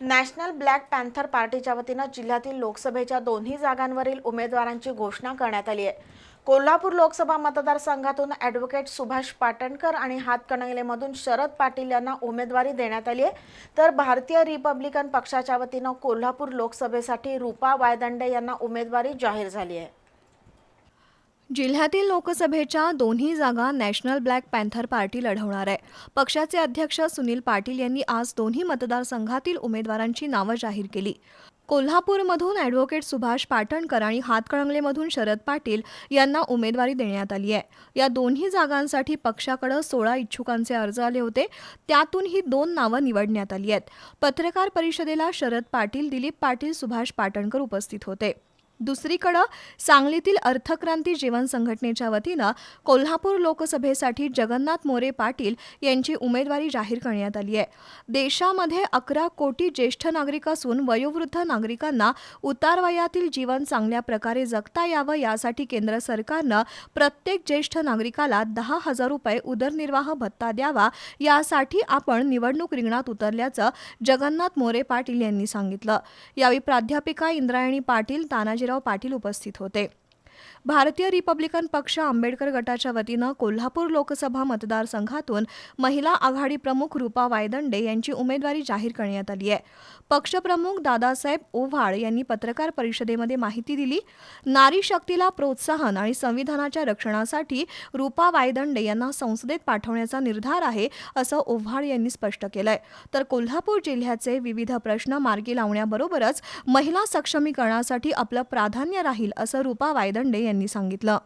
National black panther पार्टीच्या वतीनं जिल्ह्यातील लोकसभेच्या दोन्ही जागांवरील उमेदवारांची घोषणा करण्यात आली आहे. कोल्हापूर लोकसभा मतदारसंघातून ॲडव्होकेट सुभाष पाटणकर आणि हातकणंगलेमधून शरद पाटील यांना उमेदवारी देण्यात आली आहे. तर भारतीय रिपब्लिकन पक्षाच्या वतीनं कोल्हापूर लोकसभेसाठी रुपा वायदंडे यांना उमेदवारी जाहीर झाली आहे. जिल्ह्यातील लोकसभेच्या दोन्ही जागा नॅशनल ब्लॅक पॅन्थर पार्टी लढवणार आहे. पक्षाचे अध्यक्ष सुनील पाटील यांनी आज दोन्ही मतदारसंघातील उमेदवारांची नावं जाहीर केली. कोल्हापूरमधून ॲडव्होकेट सुभाष पाटणकर आणि हातकणंगलेमधून शरद पाटील यांना उमेदवारी देण्यात आली आहे. या दोन्ही जागांसाठी पक्षाकडे सोळा इच्छुकांचे अर्ज आले होते. त्यातून ही दोन नावं निवडण्यात आली आहेत. पत्रकार परिषदेला शरद पाटील दिलीप पाटील सुभाष पाटणकर उपस्थित होते. दुसरीकडं सांगलीतील अर्थक्रांती जीवन संघटनेच्या वतीनं कोल्हापूर लोकसभेसाठी जगन्नाथ मोरे पाटील यांची उमेदवारी जाहीर करण्यात आली आहे. देशामध्ये अकरा कोटी ज्येष्ठ नागरिक असून वयोवृद्ध नागरिकांना उतारवयातील जीवन चांगल्या प्रकारे जगता यावं यासाठी केंद्र सरकारनं प्रत्येक ज्येष्ठ नागरिकाला दहा हजार रुपये उदरनिर्वाह भत्ता द्यावा यासाठी आपण निवडणूक रिंगणात उतरल्याचं जगन्नाथ मोरे पाटील यांनी सांगितलं. यावेळी प्राध्यापिका इंद्रायणी पाटील तानाजी तानाजीराव पाटील उपस्थित होते. भारतीय रिपब्लिकन पक्ष आंबेडकर गटाच्या वतीनं कोल्हापूर लोकसभा मतदारसंघातून महिला आघाडी प्रमुख रुपा वायदंडे यांची उमेदवारी जाहीर करण्यात आली आहे. पक्षप्रमुख दादासाहेब ओव्हाळ यांनी पत्रकार परिषदेमध्ये माहिती दिली नारी शक्तीला प्रोत्साहन आणि संविधानाच्या रक्षणासाठी रुपा वायदंडे यांना संसदेत पाठवण्याचा निर्धार आहे असं ओव्हाळ यांनी स्पष्ट केलंय. तर कोल्हापूर जिल्ह्याचे विविध प्रश्न मार्गी लावण्याबरोबरच महिला सक्षमीकरणासाठी आपलं प्राधान्य राहील असं रुपा वायदंडे यांनी सांगितलं.